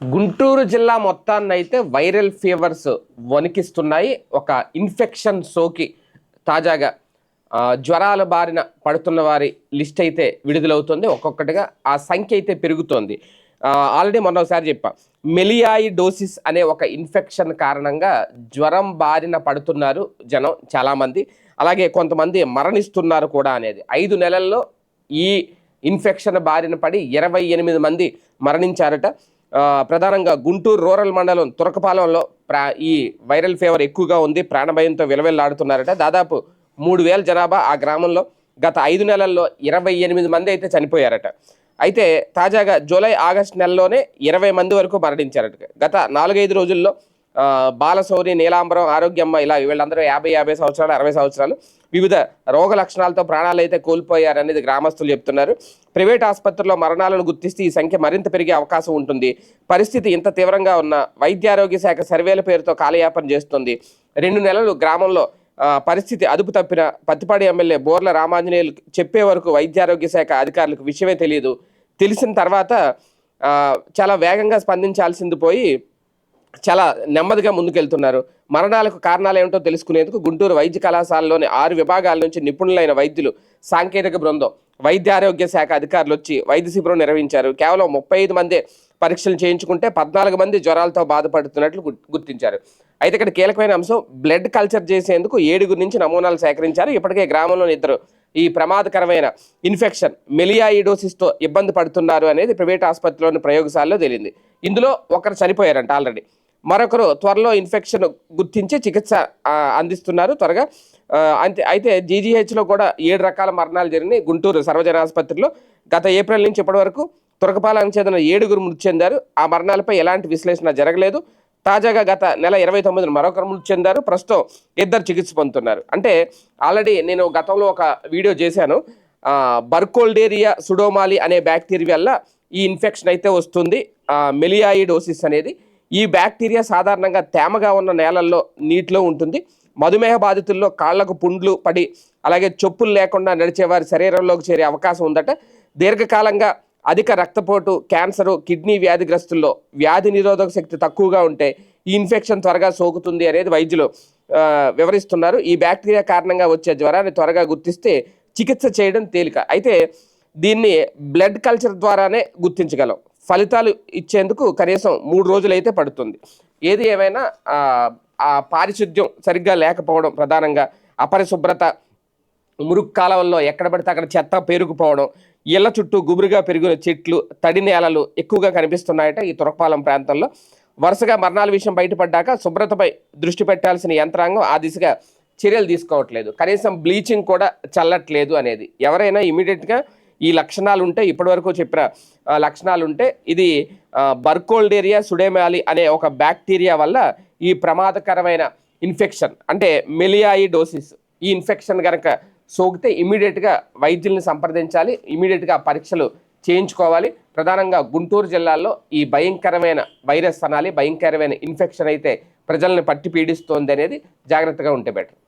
గుంటూరు జిల్లా మొత్తాన్ని అయితే వైరల్ ఫీవర్స్ వణికిస్తున్నాయి. ఒక ఇన్ఫెక్షన్ సోకి తాజాగా జ్వరాల బారిన పడుతున్న వారి లిస్ట్ అయితే విడుదలవుతుంది. ఒక్కొక్కటిగా ఆ సంఖ్య అయితే పెరుగుతోంది. ఆల్రెడీ మొన్న ఒకసారి చెప్పా మెలియాయి డోసిస్ అనే ఒక ఇన్ఫెక్షన్ కారణంగా జ్వరం బారిన పడుతున్నారు జనం చాలామంది. అలాగే కొంతమంది మరణిస్తున్నారు కూడా అనేది. ఐదు నెలల్లో ఈ ఇన్ఫెక్షన్ బారిన పడి ఇరవై ఎనిమిది మంది మరణించారట. ప్రధానంగా గుంటూరు రూరల్ మండలం తురకపాలెంలో ప్రా ఈ వైరల్ ఫీవర్ ఎక్కువగా ఉంది ప్రాణభయంతో విలవెల్లాడుతున్నారట. దాదాపు మూడు వేల జనాభా ఆ గ్రామంలో గత ఐదు నెలల్లో ఇరవై ఎనిమిది మంది అయితే చనిపోయారట. అయితే తాజాగా జూలై ఆగస్టు నెలలోనే ఇరవై మంది వరకు మరణించారట. గత నాలుగైదు రోజుల్లో బాలశౌరి నీలాంబరం ఆరోగ్యమ్మ ఇలా వీళ్ళందరూ యాభై యాభై సంవత్సరాలు అరవై సంవత్సరాలు వివిధ రోగ లక్షణాలతో ప్రాణాలు అయితే కోల్పోయారనేది గ్రామస్తులు చెప్తున్నారు. ప్రైవేట్ ఆసుపత్రుల్లో మరణాలను గుర్తిస్తే ఈ సంఖ్య మరింత పెరిగే అవకాశం ఉంటుంది. పరిస్థితి ఇంత తీవ్రంగా ఉన్న వైద్యారోగ్య శాఖ సర్వేల పేరుతో కాలయాపన చేస్తుంది. రెండు నెలలు గ్రామంలో పరిస్థితి అదుపు తప్పిన పత్తిపాడి ఎమ్మెల్యే బోర్ల రామాంజనేయులు చెప్పే వరకు వైద్యారోగ్య శాఖ అధికారులకు విషయమే తెలియదు. తెలిసిన తర్వాత చాలా వేగంగా స్పందించాల్సింది పోయి చాలా నెమ్మదిగా ముందుకెళ్తున్నారు. మరణాలకు కారణాలు ఏమిటో తెలుసుకునేందుకు గుంటూరు వైద్య కళాశాలలోని ఆరు విభాగాల నుంచి నిపుణులైన వైద్యులు సాంకేతిక బృందం వైద్య ఆరోగ్య శాఖ అధికారులు వచ్చి వైద్య శిబిరం నిర్వహించారు. కేవలం ముప్పై ఐదు మంది పరీక్షలు చేయించుకుంటే పద్నాలుగు మంది జ్వరాలతో బాధపడుతున్నట్లు గుర్తించారు. అయితే ఇక్కడ కీలకమైన అంశం బ్లడ్ కల్చర్ చేసేందుకు ఏడుగురు నుంచి నమూనాలు సేకరించారు. ఇప్పటికే గ్రామంలోని ఇద్దరు ఈ ప్రమాదకరమైన ఇన్ఫెక్షన్ మెలియాయిడోసిస్తో ఇబ్బంది పడుతున్నారు అనేది ప్రైవేట్ ఆసుపత్రిలోని ప్రయోగశాలలో తేలింది. ఇందులో ఒకరు చనిపోయారంట ఆల్రెడీ. మరొకరు త్వరలో ఇన్ఫెక్షన్ గుర్తించి చికిత్స అందిస్తున్నారు త్వరగా. అంతే అయితే జీజీహెచ్లో కూడా ఏడు రకాల మరణాలు జరిగినాయి గుంటూరు సర్వజన ఆసుపత్రిలో. గత ఏప్రిల్ నుంచి ఇప్పటి వరకు తురకపాలెం చెందిన ఏడుగురు మృతి చెందారు. ఆ మరణాలపై ఎలాంటి విశ్లేషణ జరగలేదు. తాజాగా గత నెల ఇరవై తొమ్మిదిన మరొకరు మృతి చెందారు. ప్రస్తుతం ఇద్దరు చికిత్స పొందుతున్నారు. అంటే ఆల్రెడీ నేను గతంలో ఒక వీడియో చేశాను. బర్కోల్డేరియా సుడోమాలి అనే బ్యాక్టీరియా వల్ల ఈ ఇన్ఫెక్షన్ అయితే వస్తుంది. మెలియాయిడోసిస్ అనేది. ఈ బ్యాక్టీరియా సాధారణంగా తేమగా ఉన్న నేలల్లో నీటిలో ఉంటుంది. మధుమేహ బాధితుల్లో కాళ్ళకు పుండ్లు పడి అలాగే చెప్పులు లేకుండా నడిచేవారి శరీరంలోకి చేరే అవకాశం ఉందట. దీర్ఘకాలంగా అధిక రక్తపోటు క్యాన్సరు కిడ్నీ వ్యాధిగ్రస్తుల్లో వ్యాధి నిరోధక శక్తి తక్కువగా ఉంటే ఈ ఇన్ఫెక్షన్ త్వరగా సోకుతుంది అనేది వైద్యులు వివరిస్తున్నారు. ఈ బ్యాక్టీరియా కారణంగా వచ్చే జ్వరాన్ని త్వరగా గుర్తిస్తే చికిత్స చేయడం తేలిక. అయితే దీన్ని బ్లడ్ కల్చర్ ద్వారానే గుర్తించగలం. ఫలితాలు ఇచ్చేందుకు కనీసం మూడు రోజులైతే పడుతుంది. ఏది ఏమైనా ఆ, ఆ పారిశుద్ధ్యం సరిగ్గా లేకపోవడం ప్రధానంగా అపరిశుభ్రత మురుగు కాలవల్లో ఎక్కడ పడితే అక్కడ చెత్త పేరుకుపోవడం ఇళ్ళ చుట్టూ గుబురుగా పెరిగిన చెట్లు తడి నేలలు ఎక్కువగా కనిపిస్తున్నాయట ఈ తురకపాలెం ప్రాంతంలో. వరుసగా మరణాల విషయం బయటపడ్డాక శుభ్రతపై దృష్టి పెట్టాల్సిన యంత్రాంగం ఆ దిశగా చర్యలు తీసుకోవట్లేదు. కనీసం బ్లీచింగ్ కూడా చల్లట్లేదు అనేది. ఎవరైనా ఇమీడియట్గా ఈ లక్షణాలు ఉంటే ఇప్పటివరకు చెప్పిన లక్షణాలుంటే లక్షణాలు ఉంటే ఇది బర్కోల్డేరియా సుడేమాలి అనే ఒక బ్యాక్టీరియా వల్ల ఈ ప్రమాదకరమైన ఇన్ఫెక్షన్ అంటే మెలియాయిడోసిస్. ఈ ఇన్ఫెక్షన్ కనుక సోకితే ఇమీడియట్గా వైద్యుల్ని సంప్రదించాలి ఇమీడియట్గా పరీక్షలు చేయించుకోవాలి. ప్రధానంగా గుంటూరు జిల్లాలో ఈ భయంకరమైన వైరస్ అనాలి భయంకరమైన ఇన్ఫెక్షన్ అయితే ప్రజల్ని పట్టి పీడిస్తోంది అనేది జాగ్రత్తగా ఉంటే బెటర్.